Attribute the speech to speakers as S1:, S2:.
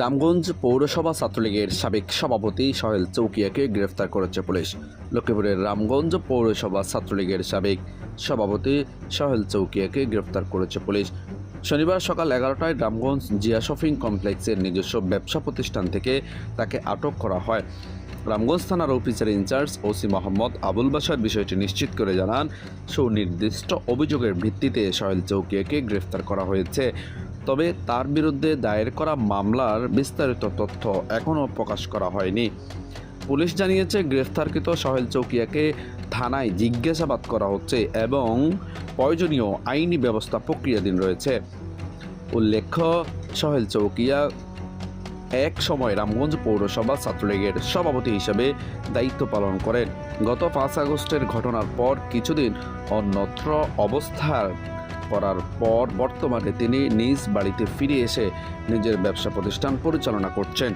S1: রামগঞ্জ পৌরসভা ছাত্রলীগের সাবেক সভাপতি সহেল চৌকিয়াকে গ্রেফতার করেছে পুলিশ। লক্ষ্মীপুরের রামগঞ্জ পৌরসভা ছাত্রলীগের সাবেক সভাপতি সহেল চৌকিয়াকে গ্রেফতার করেছে পুলিশ। শনিবার সকাল এগারোটায় রামগঞ্জ জিয়া শপিং কমপ্লেক্সের নিজস্ব ব্যবসা প্রতিষ্ঠান থেকে তাকে আটক করা হয়। রামগঞ্জ থানার officer incharge OC Mohammad Abul Basar বিষয়টি নিশ্চিত করে জানান, সুনির্দিষ্ট অভিযোগের ভিত্তিতে সহেল চৌকিয়াকে গ্রেফতার করা হয়েছে। তবে তার বিরুদ্ধে দায়ের করা মামলার বিস্তারিত তথ্য এখনও প্রকাশ করা হয়নি। পুলিশ জানিয়েছে, গ্রেফতারকৃত সহেল চৌকিয়াকে থানায় জিজ্ঞাসাবাদ করা হচ্ছে এবং প্রয়োজনীয় আইনি ব্যবস্থা প্রক্রিয়াধীন রয়েছে। উল্লেখ্য, সহেল চৌকিয়া এক সময় রামগঞ্জ পৌরসভা ছাত্রলীগের সভাপতি হিসেবে দায়িত্ব পালন করেন। গত পাঁচ আগস্টের ঘটনার পর কিছুদিন অন্যত্র অবস্থার করার পর বর্তমানে তিনি নিজ বাড়িতে ফিরে এসে নিজের ব্যবসা প্রতিষ্ঠান পরিচালনা করছেন।